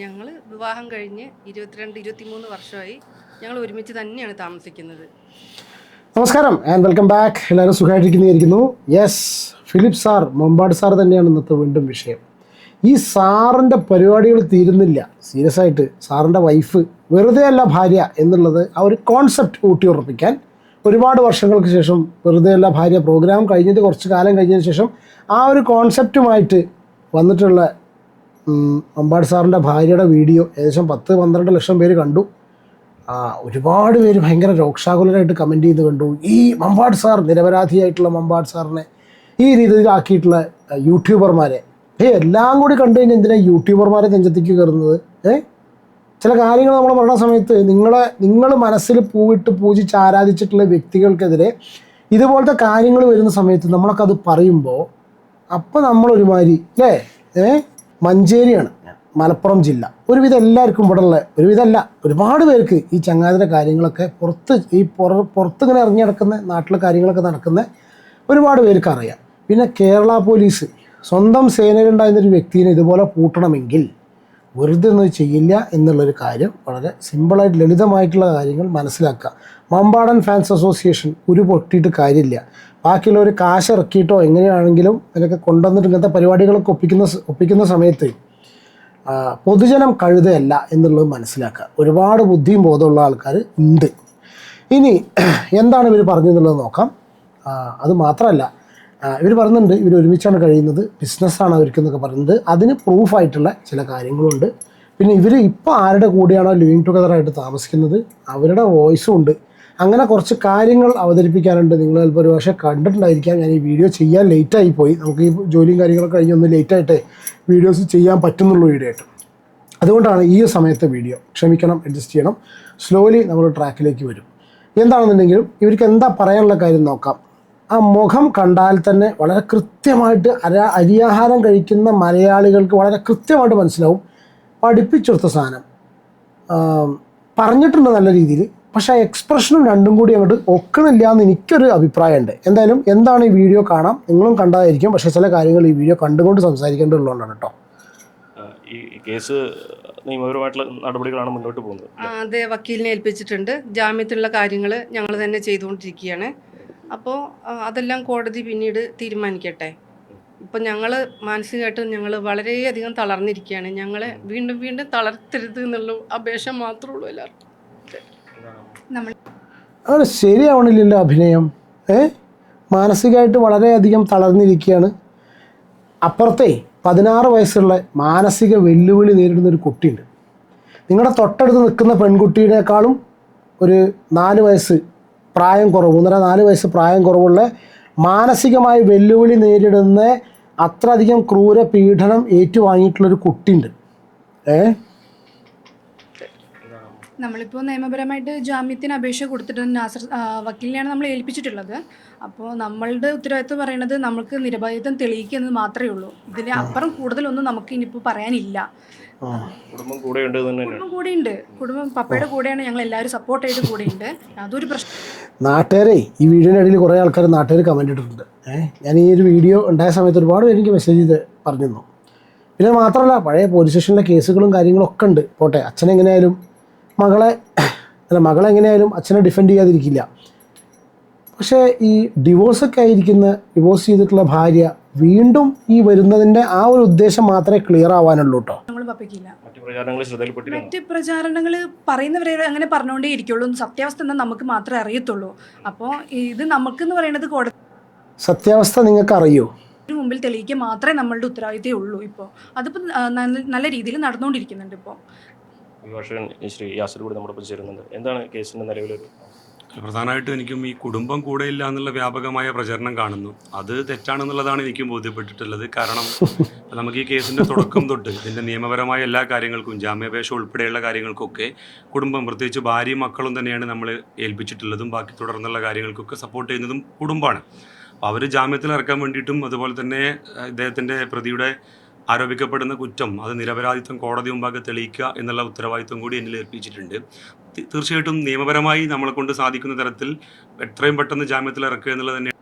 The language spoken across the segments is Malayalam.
ഞങ്ങൾ വിവാഹം കഴിഞ്ഞ് ഇരുപത്തിരണ്ട് ഇരുപത്തിമൂന്ന് വർഷമായി ഞങ്ങൾ ഒരുമിച്ച് തന്നെയാണ് താമസിക്കുന്നത്. നമസ്കാരം ആൻഡ് വെൽക്കം ബാക്ക് എല്ലാവരും സുഖമായിട്ടിരിക്കുന്നു. Yes Philip sir Mambad sir തന്നെയാണ് ഇന്നത്തെ വീണ്ടും വിഷയം. ഈ സാറിന്റെ പരിപാടികൾ തീരുന്നില്ല. സീരിയസ് ആയിട്ട് സാറിന്റെ വൈഫ് വെറുതെ അല്ല ഭാര്യ എന്നുള്ളത് ആ ഒരു കോൺസെപ്റ്റ് ഊട്ടിയുറപ്പിക്കാൻ ഒരുപാട് വർഷങ്ങൾക്ക് ശേഷം വെറുതെ അല്ല ഭാര്യ പ്രോഗ്രാം കഴിഞ്ഞിട്ട് കുറച്ച് കാലം കഴിഞ്ഞതിന് ശേഷം ആ ഒരു കോൺസെപ്റ്റുമായിട്ട് വന്നിട്ടുള്ള ഉം, മമ്പാട് സാറിന്റെ ഭാര്യയുടെ വീഡിയോ ഏകദേശം പത്ത് പന്ത്രണ്ട് ലക്ഷം പേര് കണ്ടു. ഒരുപാട് പേര് ഭയങ്കര രോക്ഷാകുലരായിട്ട് കമന്റ് ചെയ്ത് കണ്ടു. ഈ മമ്പാട് സാർ നിരപരാധിയായിട്ടുള്ള മമ്പാട് സാറിനെ ഈ രീതിയിലാക്കിയിട്ടുള്ള യൂട്യൂബർമാരെ ഏ എല്ലാം കൂടി കണ്ടു കഴിഞ്ഞാൽ എന്തിനാ യൂട്യൂബർമാരെ നെഞ്ചത്തേക്ക് കയറുന്നത്? ഏ? ചില കാര്യങ്ങൾ നമ്മൾ പറഞ്ഞ സമയത്ത് നിങ്ങളെ നിങ്ങൾ മനസ്സിൽ പൂവിട്ട് പൂജിച്ച് ആരാധിച്ചിട്ടുള്ള വ്യക്തികൾക്കെതിരെ ഇതുപോലത്തെ കാര്യങ്ങൾ വരുന്ന സമയത്ത് നമ്മളൊക്കെ അത് പറയുമ്പോൾ അപ്പോൾ നമ്മളൊരുമാതിരി അല്ലേ ഏ? മഞ്ചേരിയാണ് മലപ്പുറം ജില്ല. ഒരുവിധം എല്ലാവർക്കും ഇവിടെ ഉള്ള ഒരുവിധമല്ല ഒരുപാട് പേർക്ക് ഈ ചങ്ങാതിന്റെ കാര്യങ്ങളൊക്കെ പുറത്ത് ഈ പുറ പുറത്തിങ്ങനെ ഇറങ്ങി നടക്കുന്ന നാട്ടിലെ കാര്യങ്ങളൊക്കെ നടക്കുന്ന ഒരുപാട് പേർക്ക് അറിയാം. പിന്നെ കേരള പോലീസ് സ്വന്തം സേനയിലുണ്ടായിരുന്ന ഒരു വ്യക്തിനെ ഇതുപോലെ പൂട്ടണമെങ്കിൽ വെറുതെ ഒന്നും ചെയ്യില്ല എന്നുള്ളൊരു കാര്യം വളരെ സിമ്പിളായിട്ട് ലളിതമായിട്ടുള്ള കാര്യങ്ങൾ മനസ്സിലാക്കുക. മമ്പാടൻ ഫാൻസ് അസോസിയേഷൻ ഒരു പൊട്ടിയിട്ട് കാര്യമില്ല. ബാക്കിയുള്ളവർ കാശ് ഇറക്കിയിട്ടോ എങ്ങനെയാണെങ്കിലും അതിലൊക്കെ കൊണ്ടുവന്നിട്ട് ഇങ്ങനത്തെ പരിപാടികളൊക്കെ ഒപ്പിക്കുന്ന ഒപ്പിക്കുന്ന സമയത്ത് പൊതുജനം കഴുതയല്ല എന്നുള്ളത് മനസ്സിലാക്കുക. ഒരുപാട് ബുദ്ധിയും ബോധമുള്ള ആൾക്കാർ ഉണ്ട്. ഇനി എന്താണ് ഇവർ പറഞ്ഞതെന്നുള്ളത് നോക്കാം. അത് മാത്രമല്ല ഇവർ പറയുന്നുണ്ട് ഇവർ ഒരുമിച്ചാണ് കഴിയുന്നത് ബിസിനസ്സാണ് അവർക്ക് എന്നൊക്കെ പറയുന്നത് അതിന് പ്രൂഫായിട്ടുള്ള ചില കാര്യങ്ങളുണ്ട്. പിന്നെ ഇവർ ഇപ്പോൾ ആരുടെ കൂടെയാണോ ലിവിങ് ടുഗദർ ആയിട്ട് താമസിക്കുന്നത്? അവരുടെ വോയിസും ഉണ്ട്. അങ്ങനെ കുറച്ച് കാര്യങ്ങൾ അവതരിപ്പിക്കാനുണ്ട്. നിങ്ങൾ ചിലപ്പോൾ ഒരു പക്ഷേ കണ്ടിട്ടുണ്ടായിരിക്കാം. ഞാൻ ഈ വീഡിയോ ചെയ്യാൻ ലേറ്റായി പോയി. നമുക്ക് ഈ ജോലിയും കാര്യങ്ങളൊക്കെ കഴിഞ്ഞ് ഒന്ന് ലേറ്റായിട്ട് വീഡിയോസ് ചെയ്യാൻ പറ്റുന്നുള്ളൂ വീഡിയോ ആയിട്ട് അതുകൊണ്ടാണ് ഈ സമയത്തെ വീഡിയോ ക്ഷമിക്കണം അഡ്ജസ്റ്റ് ചെയ്യണം. സ്ലോലി നമ്മൾ ട്രാക്കിലേക്ക് വരും. എന്താണെന്നുണ്ടെങ്കിലും ഇവർക്ക് എന്താ പറയാനുള്ള കാര്യം നോക്കാം. ആ മുഖം കണ്ടാൽ തന്നെ വളരെ കൃത്യമായിട്ട് അര അരിയാഹാരം കഴിക്കുന്ന മലയാളികൾക്ക് വളരെ കൃത്യമായിട്ട് മനസ്സിലാവും. പഠിപ്പിച്ചെടുത്ത സാധനം. പറഞ്ഞിട്ടുണ്ട് നല്ല രീതിയിൽ. പക്ഷേ ആ എക്സ്പ്രഷനും രണ്ടും കൂടി അങ്ങോട്ട് ഒക്കണില്ല എന്ന് എനിക്കൊരു അഭിപ്രായമുണ്ട്. എന്തായാലും എന്താണ് ഈ വീഡിയോ കാണാം? നിങ്ങളും കണ്ടതായിരിക്കും പക്ഷേ ചില കാര്യങ്ങൾ ഈ വീഡിയോ കണ്ടുകൊണ്ട് സംസാരിക്കേണ്ടതുള്ളതാണ് കേട്ടോ. ആ, ഈ കേസ് നിയമപരമായിട്ടുള്ള നടപടികളാണ് മുന്നോട്ട് പോകുന്നത്. ആ, അതെ വക്കീലിനെ ഏൽപ്പിച്ചിട്ടുണ്ട്. ജാമ്യത്തിലുള്ള കാര്യങ്ങൾ ഞങ്ങൾ തന്നെ ചെയ്തുകൊണ്ടിരിക്കുകയാണ്. അപ്പോൾ അതെല്ലാം കോടതി പിന്നീട് തീരുമാനിക്കട്ടെ. ഇപ്പം ഞങ്ങൾ മാനസികമായിട്ട് ഞങ്ങൾ വളരെയധികം തളർന്നിരിക്കുകയാണ്. ഞങ്ങളെ വീണ്ടും വീണ്ടും തളർത്തരുത് എന്നുള്ള അപേക്ഷ മാത്രമേ ഉള്ളൂ എല്ലാവർക്കും. അങ്ങനെ ശരിയാവണില്ലല്ലോ അഭിനയം. ഏ? മാനസികമായിട്ട് വളരെയധികം തളർന്നിരിക്കുകയാണ്. അപ്പുറത്തെ പതിനാറ് വയസ്സുള്ള മാനസിക വെല്ലുവിളി നേരിടുന്ന ഒരു കുട്ടിയുണ്ട്. നിങ്ങളുടെ തൊട്ടടുത്ത് നിൽക്കുന്ന പെൺകുട്ടിയേക്കാളും ഒരു നാല് വയസ്സ് പ്രായം കുറവ് ഒന്നര നാല് വയസ്സ് പ്രായം കുറവുള്ള മാനസികമായി വെല്ലുവിളി നേരിടുന്ന അത്രയധികം ക്രൂര പീഡനം ഏറ്റുവാങ്ങിയിട്ടുള്ളൊരു കുട്ടിയുണ്ട്. ഏ? നമ്മളിപ്പോൾ നിയമപരമായിട്ട് ജാമ്യത്തിന് അപേക്ഷ കൊടുത്തിട്ട് നാസർ വക്കീലിനെയാണ് നമ്മൾ ഏൽപ്പിച്ചിട്ടുള്ളത്. അപ്പോൾ നമ്മളുടെ ഉത്തരവാദിത്വം പറയുന്നത് നമുക്ക് നിരപരാധിത്വം തെളിയിക്കുന്നത് മാത്രമേ ഉള്ളൂ. ഇതിന് അപ്പുറം കൂടുതലൊന്നും നമുക്ക് ഇനിയിപ്പോൾ പറയാനില്ല. കുടുംബം കൂടെയുണ്ട് തന്നെയാണ് കുടുംബം കൂടെയുണ്ട്. കുടുംബം പപ്പയുടെ കൂടെയാണ് ഞങ്ങൾ എല്ലാവരും സപ്പോർട്ടായിട്ട് കൂടെയുണ്ട് അതൊരു പ്രശ്നം. നാട്ടുകാരെ ഈ വീഡിയോയുടെ ഇടയിൽ കുറേ ആൾക്കാർ നാട്ടുകാർ കമന്റ് ഇട്ടിട്ടുണ്ട്. ഏഹ് ഞാൻ ഈ ഒരു വീഡിയോ ഉണ്ടായ സമയത്ത് ഒരുപാട് പേര് എനിക്ക് മെസ്സേജ് ചെയ്ത് പറഞ്ഞിരുന്നു. പിന്നെ മാത്രമല്ല പഴയ പോലീസ് സ്റ്റേഷനിലെ കേസുകളും കാര്യങ്ങളും ഒക്കെ ഉണ്ട്. പോട്ടെ അച്ഛനെങ്ങനെയായാലും മകളെ അല്ല മകളെ എങ്ങനെയായാലും അച്ഛനെ ഡിഫെൻഡ് ചെയ്യാതിരിക്കില്ല. പക്ഷേ ഈ ഡിവോഴ്സൊക്കെ ആയിരിക്കുന്ന ഡിവോഴ്സ് ചെയ്തിട്ടുള്ള ഭാര്യ വീണ്ടും ഈ വരുന്നതിന്റെ ആ ഒരു ഉദ്ദേശം മാത്രമേ ക്ലിയർ ആവാനുള്ളൂ കേട്ടോ മറ്റു പ്രചാരണങ്ങൾ ശ്രദ്ധയിൽപ്പെട്ടിരുന്നു? മറ്റ് പ്രചാരണങ്ങൾ പറയുന്നവരെ അങ്ങനെ പറഞ്ഞുകൊണ്ടേ ഇരിക്കുള്ളൂ. സത്യാവസ്ഥ എന്താ നമുക്ക് മാത്രമേ അറിയത്തുള്ളൂ. അപ്പോൾ ഇത് നമുക്കെന്ന് പറയുന്നത് കോടതി സത്യാവസ്ഥ നിങ്ങൾക്ക് അറിയോ? മുമ്പിൽ തെളിയിക്കുക മാത്രമേ നമ്മളുടെ ഉത്തരവാദിത്തേ ഉള്ളൂ ഇപ്പോൾ. അതിപ്പോൾ നല്ല രീതിയിൽ നടന്നുകൊണ്ടിരിക്കുന്നുണ്ട് ഇപ്പോൾ. അഭിഭാഷകൻ ശ്രീ യാസർ കൂടി നമ്മുടെ ഒപ്പം ചേരുന്നുണ്ട്. എന്താണ് കേസിന്റെ നിലവിലൊരു പ്രധാനമായിട്ടും എനിക്കും ഈ കുടുംബം കൂടെയില്ല എന്നുള്ള വ്യാപകമായ പ്രചരണം കാണുന്നു. അത് തെറ്റാണെന്നുള്ളതാണ് എനിക്കും ബോധ്യപ്പെട്ടിട്ടുള്ളത്. കാരണം നമുക്ക് ഈ കേസിന്റെ തുടക്കം തൊട്ട് ഇതിന്റെ നിയമപരമായ എല്ലാ കാര്യങ്ങൾക്കും ജാമ്യാപേക്ഷ ഉൾപ്പെടെയുള്ള കാര്യങ്ങൾക്കൊക്കെ കുടുംബം പ്രത്യേകിച്ച് ഭാര്യയും മക്കളും തന്നെയാണ് നമ്മൾ ഏൽപ്പിച്ചിട്ടുള്ളതും ബാക്കി തുടർന്നുള്ള കാര്യങ്ങൾക്കൊക്കെ സപ്പോർട്ട് ചെയ്യുന്നതും കുടുംബമാണ്. അപ്പോൾ അവർ ജാമ്യത്തിൽ ഇറക്കാൻ വേണ്ടിയിട്ടും അതുപോലെ തന്നെ ഇദ്ദേഹത്തിന്റെ പ്രതിയുടെ ആരോപിക്കപ്പെടുന്ന കുറ്റം അത് നിരപരാധിത്വം കോടതി മുമ്പാകെ തെളിയിക്കുക എന്നുള്ള ഉത്തരവാദിത്വം കൂടി എന്നിൽ ഏൽപ്പിച്ചിട്ടുണ്ട്. തീർച്ചയായിട്ടും നിയമപരമായി നമ്മളെ കൊണ്ട് സാധിക്കുന്ന തരത്തിൽ എത്രയും പെട്ടെന്ന് ജാമ്യത്തിൽ ഇറക്കുക എന്നുള്ളത് തന്നെ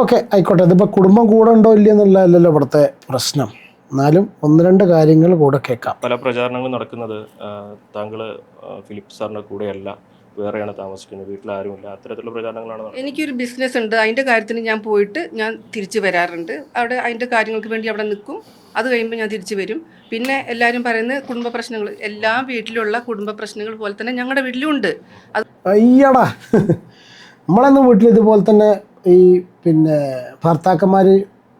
ഓക്കെ ആയിക്കോട്ടെ. ഇതിപ്പോൾ കുടുംബം കൂടെ ഉണ്ടോ ഇല്ല എന്നുള്ളതല്ലല്ലോ ഇവിടുത്തെ പ്രശ്നം. എന്നാലും ഒന്ന് രണ്ട് കാര്യങ്ങൾ കൂടെ കേൾക്കാം. പല പ്രചാരണങ്ങളും നടക്കുന്നത് താങ്കൾ ഫിലിപ്പ് സാറിന്റെ കൂടെയല്ല. വേറെയാണ് താമസിക്കുന്നത്. വീട്ടിൽ ആരുമില്ല അത്തരത്തിലുള്ള പ്രചാരണങ്ങളാണ്. എനിക്കൊരു ബിസിനസ് ഉണ്ട്. അതിന്റെ കാര്യത്തിന് ഞാൻ പോയിട്ട് ഞാൻ തിരിച്ചു വരാറുണ്ട്. അവിടെ അതിന്റെ കാര്യങ്ങൾക്ക് വേണ്ടി അവിടെ നിൽക്കും. അത് കഴിയുമ്പോൾ ഞാൻ തിരിച്ചു വരും. പിന്നെ എല്ലാവരും പറയുന്നത് കുടുംബ പ്രശ്നങ്ങൾ. എല്ലാ വീട്ടിലുള്ള കുടുംബ പ്രശ്നങ്ങൾ പോലെ തന്നെ ഞങ്ങളുടെ വീട്ടിലും ഉണ്ട്. അത് അയ്യടാ. നമ്മളെന്നും വീട്ടിൽ ഇതുപോലെ തന്നെ ഈ പിന്നെ ഭർത്താക്കന്മാർ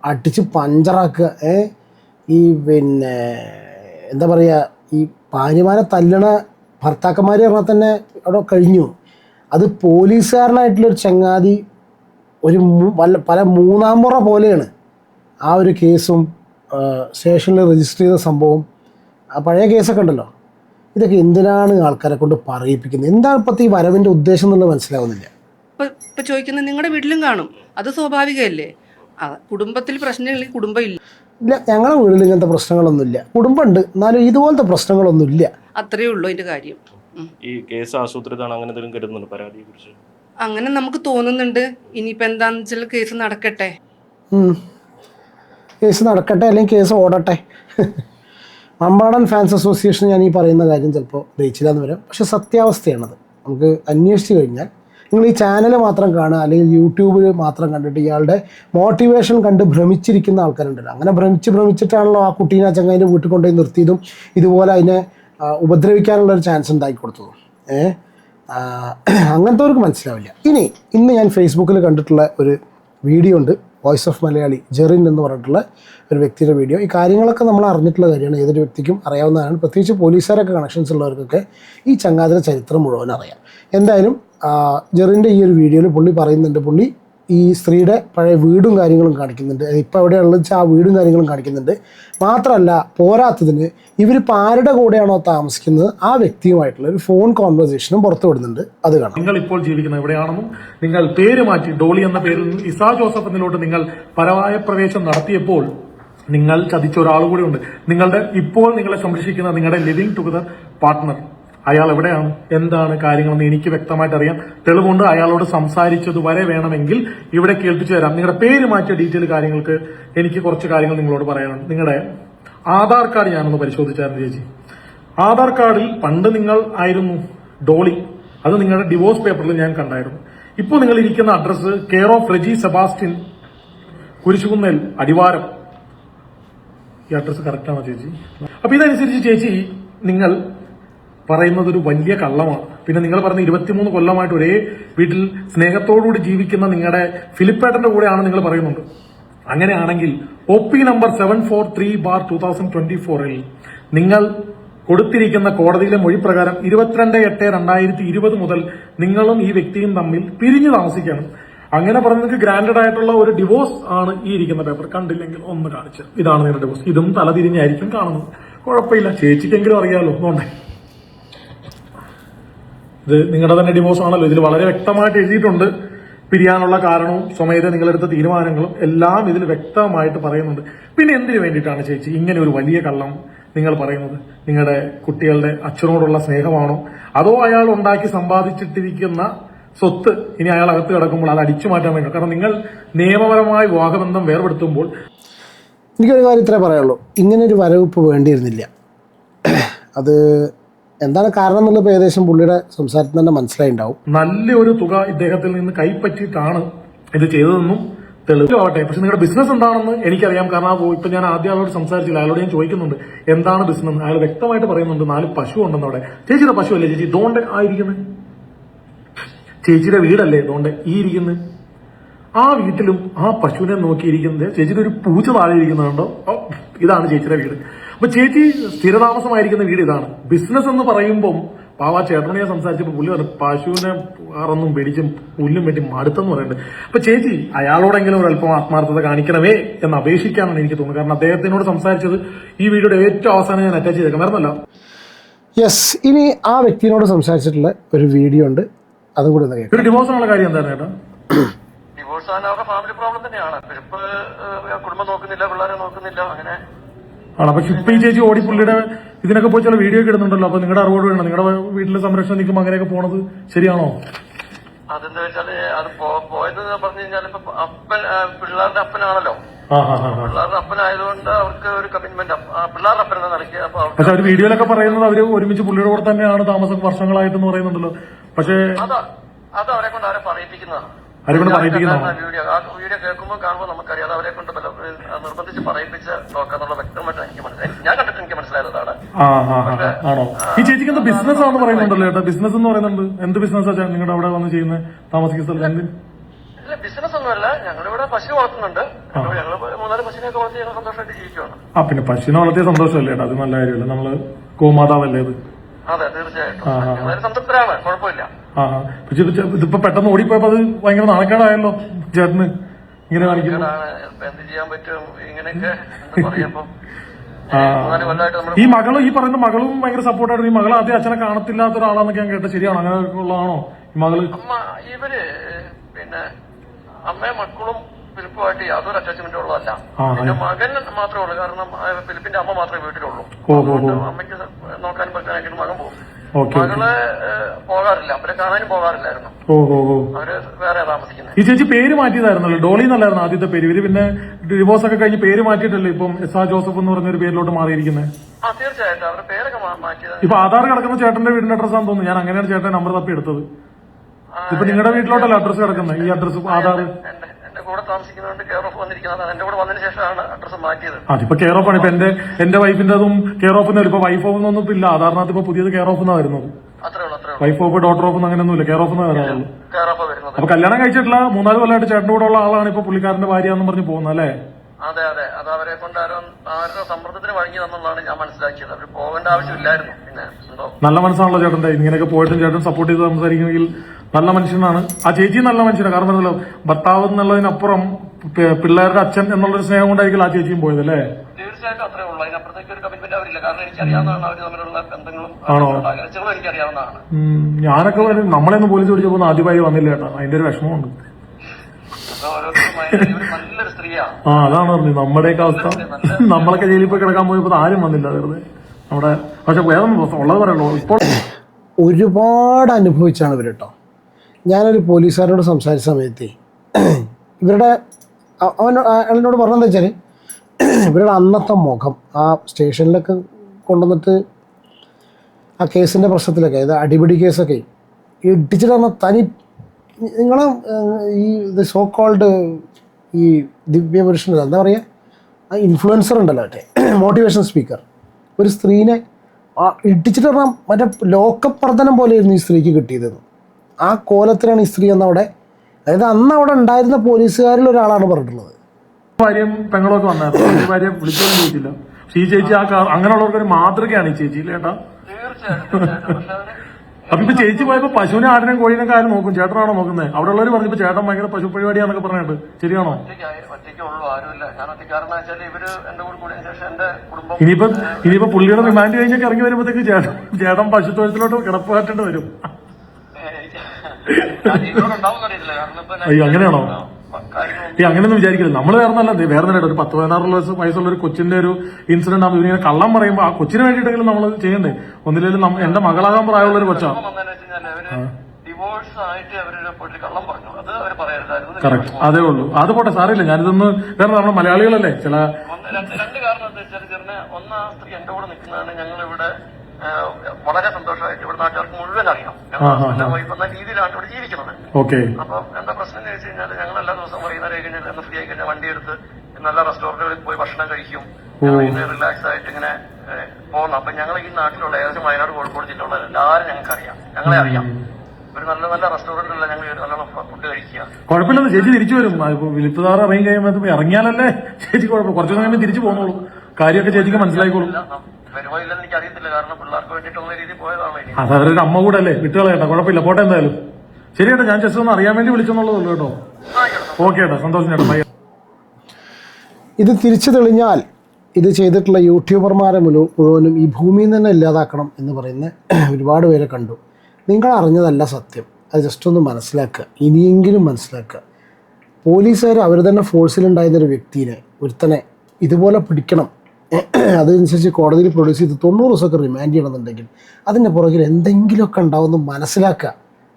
അടിച്ച് പഞ്ചറാക്കുക ഏ? ഈ പിന്നെ എന്താ പറയുക ഈ ഭാര്യമാരെ തല്ലണ ഭർത്താക്കന്മാർ പറഞ്ഞാൽ തന്നെ അവിടെ കഴിഞ്ഞു. അത് പോലീസുകാരനായിട്ടുള്ളൊരു ചങ്ങാതി ഒരു പല മൂന്നാം മുറ പോലെയാണ് ആ ഒരു കേസും സ്റ്റേഷനിൽ രജിസ്റ്റർ ചെയ്ത സംഭവം ആ പഴയ കേസൊക്കെ ഉണ്ടല്ലോ. ഇതൊക്കെ എന്തിനാണ് ആൾക്കാരെ കൊണ്ട് പറയിപ്പിക്കുന്നത്? എന്താണ് ഇപ്പോഴത്തെ ഈ വരവിന്റെ ഉദ്ദേശം എന്നുള്ളത് മനസ്സിലാവുന്നില്ല. ചോദിക്കുന്നത് നിങ്ങളുടെ വീട്ടിലും കാണും. അത് സ്വാഭാവികമല്ലേ? കുടുംബത്തിൽ പ്രശ്നമില്ലെങ്കിൽ കുടുംബം ഇല്ല. ഇല്ല ഞങ്ങളുടെ വീട്ടിൽ ഇങ്ങനത്തെ പ്രശ്നങ്ങളൊന്നുമില്ല. കുടുംബമുണ്ട് എന്നാലും ഇതുപോലത്തെ പ്രശ്നങ്ങളൊന്നുമില്ല. അത്രയേ ഉള്ളൂ അതിന്റെ കാര്യം. ഈ കേസ് ആസൂത്രിതമാണ് അങ്ങനെ എന്തെങ്കിലും കരുതുന്നുണ്ട് പരാതിയെ കുറിച്ച് അങ്ങനെ നമുക്ക് തോന്നുന്നുണ്ട്. ഇനിയിപ്പോ എന്താന്ന് വെച്ചാൽ കേസ് നടക്കട്ടെ. കേസ് നടക്കട്ടെ അല്ലെങ്കിൽ കേസ് ഓടട്ടെ. മമ്പാടൻ ഫാൻസ് അസോസിയേഷൻ ഞാൻ ഈ പറയുന്ന കാര്യം ചിലപ്പോൾ ദഹിച്ചില്ല എന്ന് വരാം. പക്ഷെ സത്യാവസ്ഥയാണത്. നമുക്ക് അന്വേഷിച്ച് കഴിഞ്ഞാൽ നിങ്ങൾ ഈ ചാനൽ മാത്രം കാണുക അല്ലെങ്കിൽ യൂട്യൂബിൽ മാത്രം കണ്ടിട്ട് ഇയാളുടെ മോട്ടിവേഷൻ കണ്ട് ഭ്രമിച്ചിരിക്കുന്ന ആൾക്കാരുണ്ടല്ലോ. അങ്ങനെ ഭ്രമിച്ച് ഭ്രമിച്ചിട്ടാണല്ലോ ആ കുട്ടീനെ ആ ചങ്ങാതിന്റെ വീട്ടിൽ കൊണ്ടുപോയി നിർത്തിയതും ഇതുപോലെ അതിനെ ഉപദ്രവിക്കാനുള്ള ഒരു ചാൻസ് ഉണ്ടാക്കി കൊടുത്തതും. ഏഹ് അങ്ങനത്തെവർക്ക് മനസ്സിലാവില്ല. ഇനി ഇന്ന് ഞാൻ ഫേസ്ബുക്കിൽ കണ്ടിട്ടുള്ള ഒരു വീഡിയോ ഉണ്ട്. വോയിസ് ഓഫ് മലയാളി ജെറിൻ എന്ന് പറഞ്ഞിട്ടുള്ള ഒരു വ്യക്തിയുടെ വീഡിയോ ഈ കാര്യങ്ങളൊക്കെ നമ്മൾ അറിഞ്ഞിട്ടുള്ള കാര്യമാണ്. ഏതൊരു വ്യക്തിക്കും അറിയാവുന്നതാണ്. പ്രത്യേകിച്ച് പോലീസുകാരൊക്കെ കണക്ഷൻസ് ഉള്ളവർക്കൊക്കെ ഈ ചങ്ങാതിര ചരിത്രം മുഴുവൻ അറിയാം. എന്തായാലും ജെറിന്റെ ഈ ഒരു വീഡിയോയിൽ പുള്ളി പറയുന്നുണ്ട് പുള്ളി ഈ സ്ത്രീയുടെ പഴയ വീടും കാര്യങ്ങളും കാണിക്കുന്നുണ്ട്. ഇപ്പോൾ എവിടെയാണെന്ന് വെച്ചാൽ ആ വീടും കാര്യങ്ങളും കാണിക്കുന്നുണ്ട്. മാത്രമല്ല പോരാത്തതിന് ഇവരിപ്പോൾ ആരുടെ കൂടെയാണോ താമസിക്കുന്നത് ആ വ്യക്തിയുമായിട്ടുള്ള ഒരു ഫോൺ കോൺവെർസേഷനും പുറത്തു വിടുന്നുണ്ട്. അത് കാണാം. നിങ്ങൾ ഇപ്പോൾ ജീവിക്കുന്നത് എവിടെയാണെന്നും നിങ്ങൾ പേര് മാറ്റി ഡോളി എന്ന പേരിൽ നിന്ന് ഇസാ ജോസഫ് എന്നിലോട്ട് നിങ്ങൾ പരമായ പ്രവേശം നടത്തിയപ്പോൾ നിങ്ങൾ ചതിച്ച ഒരാൾ കൂടി ഉണ്ട്. നിങ്ങളുടെ ഇപ്പോൾ നിങ്ങളെ സംരക്ഷിക്കുന്ന നിങ്ങളുടെ ലിവിംഗ് ടുഗദർ പാർട്ട്ണർ അയാൾ എവിടെയാണ്? എന്താണ് കാര്യങ്ങളെന്ന് എനിക്ക് വ്യക്തമായിട്ട് അറിയാം. തെളിവുണ്ട് അയാളോട് സംസാരിച്ചത് വരെ വേണമെങ്കിൽ ഇവിടെ കേൾപ്പിച്ചു തരാം. നിങ്ങളുടെ പേര് മാറ്റിയ ഡീറ്റെയിൽ കാര്യങ്ങൾക്ക് എനിക്ക് കുറച്ച് കാര്യങ്ങൾ നിങ്ങളോട് പറയാനുണ്ട്. നിങ്ങളുടെ ആധാർ കാർഡ് ഞാനൊന്ന് പരിശോധിച്ചായിരുന്നു ചേച്ചി. ആധാർ കാർഡിൽ പണ്ട് നിങ്ങൾ ആയിരുന്നു ഡോളി. അത് നിങ്ങളുടെ ഡിവോഴ്സ് പേപ്പറിൽ ഞാൻ കണ്ടായിരുന്നു. ഇപ്പോൾ നിങ്ങൾ ഇരിക്കുന്ന address care of Reji Sebastian Kurisukunnel Adivaram. ഈ അഡ്രസ്സ് കറക്റ്റാണോ ചേച്ചി? അപ്പൊ ഇതനുസരിച്ച് ചേച്ചി നിങ്ങൾ പറയുന്നത് ഒരു വലിയ കള്ളമാണ്. പിന്നെ നിങ്ങൾ പറഞ്ഞ ഇരുപത്തിമൂന്ന് കൊല്ലമായിട്ട് ഒരേ വീട്ടിൽ സ്നേഹത്തോടുകൂടി ജീവിക്കുന്ന നിങ്ങളുടെ ഫിലിപ്പേട്ടന്റെ കൂടെയാണ് നിങ്ങൾ പറയുന്നുണ്ട് അങ്ങനെയാണെങ്കിൽ O P number seven four three bar two thousand twenty ഫോറിൽ നിങ്ങൾ കൊടുത്തിരിക്കുന്ന കോടതിയിലെ മൊഴിപ്രകാരം ഇരുപത്തിരണ്ട് എട്ട് രണ്ടായിരത്തി ഇരുപത് മുതൽ നിങ്ങളും ഈ വ്യക്തിയും തമ്മിൽ പിരിഞ്ഞു താമസിക്കണം. അങ്ങനെ പറഞ്ഞത് ഗ്രാൻഡഡ് ആയിട്ടുള്ള ഒരു ഡിവോഴ്സ് ആണ് ഈ ഇരിക്കുന്ന പേപ്പർ. കണ്ടില്ലെങ്കിൽ ഒന്ന് കാണിച്ച്. ഇതാണ് നിങ്ങളുടെ ഡിവോഴ്സ്. ഇതും തലതിരിഞ്ഞായിരിക്കും കാണുന്നത്. കുഴപ്പമില്ല. ചേച്ചിക്കെങ്കിലും അറിയാലോ. നോണ്ടേ ഇത് നിങ്ങളുടെ തന്നെ ഡിവോഴ്സ് ആണല്ലോ. ഇതിൽ വളരെ വ്യക്തമായിട്ട് എഴുതിയിട്ടുണ്ട്. പിരിയാനുള്ള കാരണവും സ്വമേധ നിങ്ങളെടുത്ത തീരുമാനങ്ങളും എല്ലാം ഇതിൽ വ്യക്തമായിട്ട് പറയുന്നുണ്ട്. പിന്നെ എന്തിനു വേണ്ടിയിട്ടാണ് ചേച്ചി ഇങ്ങനെ ഒരു വലിയ കള്ളം നിങ്ങൾ പറയുന്നത്? നിങ്ങളുടെ കുട്ടികളുടെ അച്ഛനോടുള്ള സ്നേഹമാണോ? അതോ അയാൾ ഉണ്ടാക്കി സമ്പാദിച്ചിട്ടിരിക്കുന്ന സ്വത്ത് ഇനി അയാൾ അകത്ത് കിടക്കുമ്പോൾ അത് അടിച്ചു മാറ്റാൻ വേണ്ടി കാരണം നിങ്ങൾ നിയമപരമായ വിവാഹബന്ധം വേർപെടുത്തുമ്പോൾ എനിക്കൊരു കാര്യം ഇത്രേ പറയുള്ളൂ ഇങ്ങനെ ഒരു വരവിപ്പ് വേണ്ടിയിരുന്നില്ല. അത് എന്താണ് കാരണം എന്നുള്ളത് ഏകദേശം പുള്ളിയുടെ സംസാരത്തിൽ തന്നെ മനസ്സിലായിണ്ടാവും. നല്ലൊരു തുക ഇദ്ദേഹത്തിൽ നിന്ന് കൈപ്പറ്റിയിട്ടാണ് ഇത് ചെയ്തതെന്നും തെളിവാവട്ടെ പക്ഷെ നിങ്ങളുടെ ബിസിനസ് എന്താണെന്ന് എനിക്കറിയാം. കാരണം ഇപ്പൊ ഞാൻ ആദ്യം ആളോട് സംസാരിച്ചില്ല. അയാളോട് ഞാൻ ചോദിക്കുന്നുണ്ട് എന്താണ് ബിസിനസ് അയാൾ വ്യക്തമായിട്ട് പറയുന്നുണ്ട് നാല് പശു ഉണ്ടെന്ന് അവിടെ. ചേച്ചിയുടെ പശു അല്ലേ ചേച്ചി? ഇതുകൊണ്ട് ആയിരിക്കുന്നത് ചേച്ചിയുടെ വീടല്ലേ ഇതുകൊണ്ട് ഈ ഇരിക്കുന്നത് ആ വീട്ടിലും ആ പശുവിനെ നോക്കിയിരിക്കുന്നത് ചേച്ചിയുടെ ഒരു പൂച്ച താഴെ ഇരിക്കുന്നുണ്ടോ? ഇതാണ് ചേച്ചിയുടെ വീട്. അപ്പൊ ചേച്ചി സ്ഥിരതാമസമായിരിക്കുന്ന വീട് ഇതാണ്. ബിസിനസ് എന്ന് പറയുമ്പം പാവ ചേട്ടനെ സംസാരിച്ചപ്പോൾ പുള്ളി പറഞ്ഞു പശുവിനെ അറന്നും പിടിച്ചും പുല്ലും വെട്ടി മടുത്തെന്ന് പറയുന്നുണ്ട് അപ്പൊ ചേച്ചി അയാളോടെങ്കിലും ഒരു അല്പം ആത്മാർത്ഥത കാണിക്കണമേ എന്ന് അപേക്ഷിക്കാനാണ് എനിക്ക് തോന്നുന്നത്. കാരണം അദ്ദേഹത്തിനോട് സംസാരിച്ചത് ഈ വീഡിയോയുടെ ഏറ്റവും അവസാനം ഞാൻ അറ്റാച്ച് ചെയ്തേക്കാം. വരുന്നല്ലോ. യെസ് ഇനി ആ വ്യക്തിയോട് സംസാരിച്ചിട്ടുള്ള ഒരു വീഡിയോ ഉണ്ട്. അതും കൂടി ഒന്ന് കേൾക്കാം. ഒരു ഡിവോഴ്സിനുള്ള കാര്യം എന്താണ് ചേട്ടാ? ഡിവോഴ്സ് ആണ് അവരുടെ ഫാമിലി പ്രോബ്ലം തന്നെയാണ്. ഇപ്പൊ കുടുംബം നോക്കുന്നില്ല പിള്ളേരെ നോക്കുന്നില്ല അങ്ങനെ ആണ്. അപ്പൊ ഇപ്പൊ ഈ ചേച്ചി ഓടി പുള്ളിയുടെ ഇതിനൊക്കെ പോയി ചില വീഡിയോ ഒക്കെ ഇടുന്നുണ്ടല്ലോ. അപ്പൊ നിങ്ങളുടെ അറിവോട് വേണം. നിങ്ങളുടെ വീട്ടിലെ സംരക്ഷണം നിൽക്കുമ്പോൾ അങ്ങനെയൊക്കെ പോണത് ശരിയാണോ? അതെന്താ വെച്ചാൽ അത് പോയത് പറഞ്ഞു കഴിഞ്ഞാൽ ഇപ്പൊ അപ്പൻ പിള്ളേരുടെ അപ്പനാണല്ലോ. പിള്ളേരുടെ അപ്പനായതുകൊണ്ട് അവർക്ക് ഒരു കമ്മിറ്റ്മെന്റ് പിള്ളേരുടെ അപ്പൻ നിലയ്ക്ക് അപ്പൊ പക്ഷെ അവർ വീഡിയോയിലൊക്കെ പറയുന്നത് അവർ ഒരുമിച്ച് പുള്ളിയുടെ കൂടെ തന്നെയാണ് താമസം വർഷങ്ങളായിട്ടെന്ന് പറയുന്നുണ്ടല്ലോ. പക്ഷേ അത് അവരെ കൊണ്ട് അവരെ പറയിപ്പിക്കുന്നതാണ്. അവരെ കൊണ്ട് വീഡിയോ. ആ വീഡിയോ കേൾക്കുമ്പോൾ കാണുമ്പോൾ നമുക്കറിയാം. അത് അവരെ കൊണ്ട് നിർബന്ധിച്ച് പറയിപ്പിച്ച് നോക്കാന്നുള്ള വ്യക്തമായിട്ട് എനിക്ക് മനസ്സിലായി. ഞാൻ കണ്ടിട്ട് എനിക്ക് മനസ്സിലായതാണ് ആണോ? ഈ ചേച്ചിക്ക് എന്താ ബിസിനസ് ആണെന്ന് പറയുന്നുണ്ടല്ലോ ചേട്ടാ ബിസിനസ് എന്ന് പറയുന്നുണ്ട്. എന്ത് ബിസിനസ്സാ നിങ്ങളുടെ അവിടെ വന്ന് ചെയ്യുന്ന താമസിക്കുന്ന സ്ഥലത്ത് ഇല്ല ബിസിനസ് ഒന്നുമല്ല. ഞങ്ങളിവിടെ പശു വളർത്തുന്നുണ്ട്. ഞങ്ങൾ മൂന്നാൽ പശുവിനെയൊക്കെ വളർത്തി ഞങ്ങൾ സന്തോഷമായിട്ട് ജീവിക്കുവാണ്. ആ പിന്നെ പശുവിനെ വളർത്തിയ സന്തോഷമല്ലേ അത് നല്ല കാര്യമല്ലേ? നമ്മൾ ഗോമാതാവല്ലേ അത്? അതെ തീർച്ചയായിട്ടും. സംതൃപ്തരാണ്. കുഴപ്പമില്ല. ആ ഇതിപ്പോ പെട്ടെന്ന് ഓടിപ്പോയപ്പോ അത് ഭയങ്കര നാണക്കേടായല്ലോ ചേട്ടന്. ഇങ്ങനെ എന്ത് ചെയ്യാൻ പറ്റും? ഇങ്ങനെയൊക്കെ ഈ മകളും ഈ പറയുന്ന മകളും ഭയങ്കര സപ്പോർട്ടായിട്ട് ഈ മകൾ ആദ്യം അച്ഛനെ കാണത്തില്ലാത്ത ഒരാളാന്നൊക്കെ ഞാൻ കേട്ടത്. ശരിയാണോ? അങ്ങനെ ഉള്ളതാണോ? ഈ മകൾ അമ്മ ഇവർ പിന്നെ അമ്മയും മക്കളും ഫിലിപ്പുമായിട്ട് യാതൊരു അറ്റാച്ച്മെന്റും ഉള്ളതല്ല. പിന്നെ മകൻ മാത്രമേ ഉള്ളൂ. കാരണം ഫിലിപ്പിന്റെ അമ്മ മാത്രമേ വീട്ടിലുള്ളൂ. അമ്മയ്ക്ക് നോക്കാനും പറ്റാനായിട്ട് മകൻ പോകും. മകൾ പോകാറില്ല. അവരെ കാണാനും പോകാറില്ലായിരുന്നു. അവർ വേറെ താമസിക്കുന്നത്. ഈ ചേച്ചി പേര് മാറ്റിയതായിരുന്നല്ലോ. ഡോളി എന്നല്ലായിരുന്നു ആദ്യത്തെ പേര്? ഇവർ പിന്നെ ഡിവോഴ്സ് ഒക്കെ കഴിഞ്ഞ് പേര് മാറ്റിയിട്ടല്ലേ ഇപ്പം എസ് ആർ ജോസഫ് എന്ന് പറഞ്ഞ ഒരു പേരിലോട്ട് മാറിയിരിക്കുന്നത് ആ തീർച്ചയായിട്ടും. അവരുടെ പേരൊക്കെ മാറ്റിയത്. ഇപ്പൊ ആധാർ കിടക്കുന്ന ചേട്ടന്റെ വീടിന്റെ അഡ്രസ് ആണെന്ന് തോന്നുന്നു. ഞാൻ അങ്ങനെയാണ് ചേട്ടൻ നമ്പർ തപ്പി എടുത്തത്. ഇപ്പൊ നിങ്ങളുടെ വീട്ടിലോട്ടല്ല അഡ്രസ്സ് കിടക്കുന്നത് ഈ അഡ്രസ് ആധാർ? കൂടെ താമസിക്കുന്നതുകൊണ്ട് കെയർ ഓഫ് വന്നിരിക്കുന്നതാണ് എന്റെ കൂടെ വന്നതിന് ശേഷമാണ് അഡ്രസ് മാറ്റിയത്. അതിപ്പോ കെയർ ഓഫ് ആണ്. ഇപ്പൊ എന്റെ എന്റെ വൈഫിന്റെതും കെയർ ഓഫ് ഇപ്പൊ വൈഫ് ഓഫ് ഒന്നും ഇല്ല. ആധാറിനകത്ത് ഇപ്പൊ പുതിയത് കെയർ ഓഫ് എന്നാ വരുന്നത് വൈഫ് ഓഫ് ഡോട്ടർ ഓഫ് എന്നാ വരാറുള്ളൂ കെയർ ഓഫ് വരുന്നത്. അപ്പൊ കല്യാണം കഴിച്ചിട്ടില്ല. മൂന്നാൽ കൊല്ലമായിട്ട് ചേട്ടന്റെ കൂടെ ഉള്ള ആളാണ് ഇപ്പൊ പുള്ളിക്കാരന്റെ ഭാര്യ എന്ന് പറഞ്ഞ് പോകുന്നത് അല്ലേ? അതെ അതെ. അത് അവരെ കൊണ്ട് ആരോ ആരുടെ സമ്മർദ്ദത്തിന് വഴങ്ങി തന്നുള്ളതാണ് ഞാൻ മനസ്സിലാക്കിയത്. അവർ പോകേണ്ട ആവശ്യമില്ലായിരുന്നു. പിന്നെ എന്തോ നല്ല മനസ്സാണല്ലോ ചേട്ടന്റെ ഇങ്ങനെയൊക്കെ പോയിട്ടും ചേട്ടൻ സപ്പോർട്ട് ചെയ്ത് സംസാരിക്കുമെങ്കിൽ നല്ല മനുഷ്യനാണ്. ആ ചേച്ചി നല്ല മനുഷ്യനാണ്. കാരണം എന്താ ഭർത്താവ് എന്നുള്ളതിനപ്പുറം പിള്ളേരുടെ അച്ഛൻ എന്നുള്ളൊരു സ്നേഹം കൊണ്ടായിരിക്കും ആ ചേച്ചിയും പോയത് അല്ലേ? തീർച്ചയായിട്ടും അത്രേ ഉള്ളൂ. അതിനപ്പുറത്തേക്ക് ഒരു കമ്മിറ്റ്മെന്റ് അവരില്ല. കാരണം എനിക്കറിയാവുന്നതാണ് അവർ തമ്മിലുള്ള ബന്ധങ്ങളും എനിക്കറിയാവുന്നതാണ്. ഞാനൊക്കെ വരും. നമ്മളെന്ന് പോലീസ് പിടിച്ചപ്പോ ആദ്യമായി വന്നില്ല കേട്ടോ. അതിന്റെ ഒരു വിഷമമുണ്ട്. ആ അതാണ് പറഞ്ഞത്. നമ്മുടെയൊക്കെ അവസ്ഥ. നമ്മളൊക്കെ ജയിലിൽ പോയി കിടക്കാൻ പോയപ്പോ ആരും വന്നില്ല വെറുതെ. നമ്മുടെ പക്ഷെ വേറെ ഉള്ളത് പറയുള്ളൂ. ഇപ്പോൾ ഒരുപാട് അനുഭവിച്ചാണ് ഇവർ കേട്ടോ. ഞാനൊരു പോലീസുകാരോട് സംസാരിച്ച സമയത്ത് ഇവരുടെ അവൻ അയാളിനോട് പറഞ്ഞതെന്ന് വെച്ചാൽ ഇവരുടെ അന്നത്തെ മുഖം ആ സ്റ്റേഷനിലൊക്കെ കൊണ്ടുവന്നിട്ട് ആ കേസിന്റെ പ്രശ്നത്തിലൊക്കെ അതായത് അടിപിടി കേസൊക്കെ ഇടിച്ചിട്ട് പറഞ്ഞാൽ തനി നിങ്ങൾ ഈ ഇത് സോ കോൾഡ് ഈ ദിവ്യപുരുഷൻ എന്താ പറയുക ആ ഇൻഫ്ലുവൻസർ ഉണ്ടല്ലോ മറ്റേ മോട്ടിവേഷൻ സ്പീക്കർ ഒരു സ്ത്രീനെ ഇടിച്ചിട്ട് പറഞ്ഞാൽ മറ്റേ ലോകപ്രദനം പോലെയായിരുന്നു ഈ സ്ത്രീക്ക് കിട്ടിയത്. ആ കോലത്തിലാണ് ഈ സ്ത്രീ എന്ന് അവിടെ അതായത് അന്ന് അവിടെ ഉണ്ടായിരുന്ന പോലീസുകാരിൽ ഒരാളാണ് പറഞ്ഞിട്ടുള്ളത്. ഭാര്യയും പെങ്ങളൊക്കെ വന്നായിരുന്നു. ഭാര്യ വിളിച്ചൊന്നും ചോദിച്ചില്ല. പക്ഷെ ഈ ചേച്ചി ആ കാ- അങ്ങനെയുള്ളവർക്ക് ഒരു മാതൃകയാണ് ഈ ചേച്ചി ചേട്ടാ? അപ്പൊ ഇപ്പൊ ചേച്ചി പോയപ്പോ പശുവിനെ ആടിനും കോഴിനെ ആരും നോക്കും? ചേട്ടനാണോ നോക്കുന്നത് അവിടെ ഉള്ളവർ ഇപ്പൊ ചേട്ടൻ ഭയങ്കര പശു പരിപാടിയാന്നൊക്കെ പറഞ്ഞിട്ട്. ശരിയാണോ? ഇനിയിപ്പോ ഇനിയിപ്പോ പുള്ളിയുടെ റിമാൻഡ് കഴിഞ്ഞൊക്കെ ഇറങ്ങി വരുമ്പോഴത്തേക്ക് ചേട്ടൻ ചേട്ടൻ പശു തൊഴുത്തിലോട്ട് കിടപ്പാറ്റേണ്ടി വരും. അയ്യോ, അങ്ങനെയാണോ? ഈ അങ്ങനെയൊന്നും വിചാരിക്കില്ല നമ്മൾ വേറെ നല്ല വേറെ നല്ല ഒരു പത്ത് പതിനാറ് വയസ്സ് വയസ്സുള്ള ഒരു കൊച്ചിന്റെ ഒരു ഇൻസിഡന്റ് ആണ് ഇവരിങ്ങനെ കള്ളം പറയുമ്പോൾ ആ കൊച്ചിന് വേണ്ടിയിട്ടെങ്കിലും നമ്മൾ ചെയ്യണ്ടേ ഒന്നില്ലെങ്കിലും എന്റെ മകളാകാൻ പ്രായമുള്ള ഒരു കൊച്ചാ കറക്റ്റ് അതേ ഉള്ളൂ. അത് പോട്ടെ സാറില്ല ഞാനിതൊന്ന് വേറെ നമ്മുടെ മലയാളികളല്ലേ ചില രണ്ട് കാരണം എന്താ വെച്ചാൽ ഒന്ന് ആ സ്ത്രീ എന്റെ കൂടെ നിൽക്കുന്നതാണ് ഞങ്ങൾ ഇവിടെ വളരെ സന്തോഷമായിട്ട് ഇവിടെ നാട്ടുകാർക്ക് മുഴുവൻ അറിയാം. എന്ന രീതിയിലാണ് ഇവിടെ ജീവിക്കുന്നത്. ഓക്കെ. അപ്പം എന്താ പ്രശ്നം എന്ന് വെച്ച് കഴിഞ്ഞാൽ ഞങ്ങൾ എല്ലാ ദിവസവും വൈകുന്നേരം കഴിഞ്ഞാൽ ഫ്രീ ആയി കഴിഞ്ഞാൽ വണ്ടി എടുത്ത് നല്ല റെസ്റ്റോറന്റുകളിൽ പോയി ഭക്ഷണം കഴിക്കും. റിലാക്സ് ആയിട്ട് ഇങ്ങനെ പോകണം അപ്പൊ ഞങ്ങൾ ഈ നാട്ടിലുള്ള ഏകദേശം വയനാട് കോഴിക്കോട് ജില്ലയുള്ള എല്ലാവരും ഞങ്ങൾക്ക് അറിയാം. ഞങ്ങളെ അറിയാം. ഒരു നല്ല നല്ല റെസ്റ്റോറന്റുള്ള ഞങ്ങൾ നല്ലോണം ഫുഡ് കഴിക്കുക. കുഴപ്പമില്ലെന്ന് ചേച്ചി തിരിച്ചു വരും. വിളിപ്പുതാറ് ഇറങ്ങി കഴിയുമ്പോൾ ഇറങ്ങിയാലല്ലേ? ചേച്ചി കുഴപ്പം. കുറച്ചു സമയം തിരിച്ചു പോകുന്നുള്ളൂ. കാര്യമൊക്കെ ചേച്ചിക്ക് മനസ്സിലായിക്കോളും. ഇല്ല, ന- വരുമോ ഇല്ലെന്ന് എനിക്ക് അറിയത്തില്ല കാരണം പിള്ളേർക്ക് വേണ്ടിയിട്ടുള്ള രീതിയിൽ പോയതാണ് ഇനി അത് അവരൊരു അമ്മ കൂടെ അല്ലേ വിട്ടുകളയണ്ട കുഴപ്പമില്ല. പോട്ടെ എന്തായാലും. ശരി ഏട്ടാ ഞാൻ ജസ്റ്റ് ഒന്ന് അറിയാൻ വേണ്ടി വിളിച്ചെന്നുള്ളതല്ലോ കേട്ടോ? ഓക്കെ ഏട്ടാ സന്തോഷം ചേട്ടാ ബൈ. ഇത് തിരിച്ചു തെളിഞ്ഞാൽ ഇത് ചെയ്തിട്ടുള്ള യൂട്യൂബർമാരെ മുഴു മുഴുവനും ഈ ഭൂമിയിൽ നിന്ന് തന്നെ ഇല്ലാതാക്കണം എന്ന് പറയുന്ന ഒരുപാട് പേരെ കണ്ടു. നിങ്ങൾ അറിഞ്ഞതല്ല സത്യം. അത് ജസ്റ്റ് ഒന്ന് മനസ്സിലാക്കുക. ഇനിയെങ്കിലും മനസ്സിലാക്കുക. പോലീസുകാർ അവർ തന്നെ ഫോഴ്സിലുണ്ടായിരുന്ന ഒരു വ്യക്തിനെ ഒരുത്തനെ ഇതുപോലെ പിടിക്കണം അതനുസരിച്ച് കോടതിയിൽ പ്രൊഡ്യൂസ് ചെയ്ത് തൊണ്ണൂറ് ദിവസമൊക്കെ റിമാൻഡ് ചെയ്യണമെന്നുണ്ടെങ്കിൽ അതിന്റെ പുറകിൽ എന്തെങ്കിലുമൊക്കെ ഉണ്ടാവുമെന്ന് മനസ്സിലാക്കുക.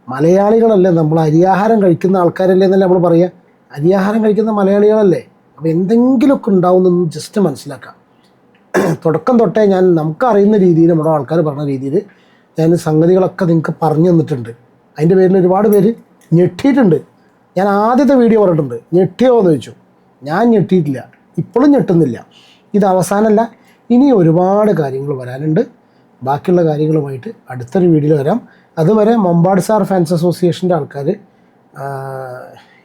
മലയാളികളല്ലേ നമ്മൾ അരിയാഹാരം കഴിക്കുന്ന ആൾക്കാരല്ലേ എന്നല്ലേ നമ്മൾ പറയുക? അരിയാഹാരം കഴിക്കുന്ന മലയാളികളല്ലേ? അപ്പോൾ എന്തെങ്കിലുമൊക്കെ ഉണ്ടാവുമെന്ന് ജസ്റ്റ് മനസ്സിലാക്കാം തുടക്കം തൊട്ടേ ഞാൻ നമുക്കറിയുന്ന രീതിയിൽ നമ്മുടെ ആൾക്കാർ പറഞ്ഞ രീതിയിൽ ഞാൻ സംഗതികളൊക്കെ നിങ്ങൾക്ക് പറഞ്ഞു തന്നിട്ടുണ്ട്. അതിന്റെ പേരിൽ ഒരുപാട് പേര് ഞെട്ടിയിട്ടുണ്ട്. ഞാൻ ആദ്യത്തെ വീഡിയോ പറഞ്ഞിട്ടുണ്ട്. ഞെട്ടിയോ എന്ന് ചോദിച്ചു. ഞാൻ ഞെട്ടിയിട്ടില്ല. ഇപ്പോഴും ഞെട്ടുന്നില്ല. ഇത് അവസാനമല്ല ഇനി ഒരുപാട് കാര്യങ്ങൾ വരാനുണ്ട്. ബാക്കിയുള്ള കാര്യങ്ങളുമായിട്ട് അടുത്തൊരു വീഡിയോയിൽ വരാം. അതുവരെ മമ്പാട് സാർ ഫാൻസ് അസോസിയേഷന്റെ ആൾക്കാർ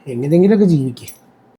എങ്ങനെയെങ്കിലുമൊക്കെ ജീവിക്കുക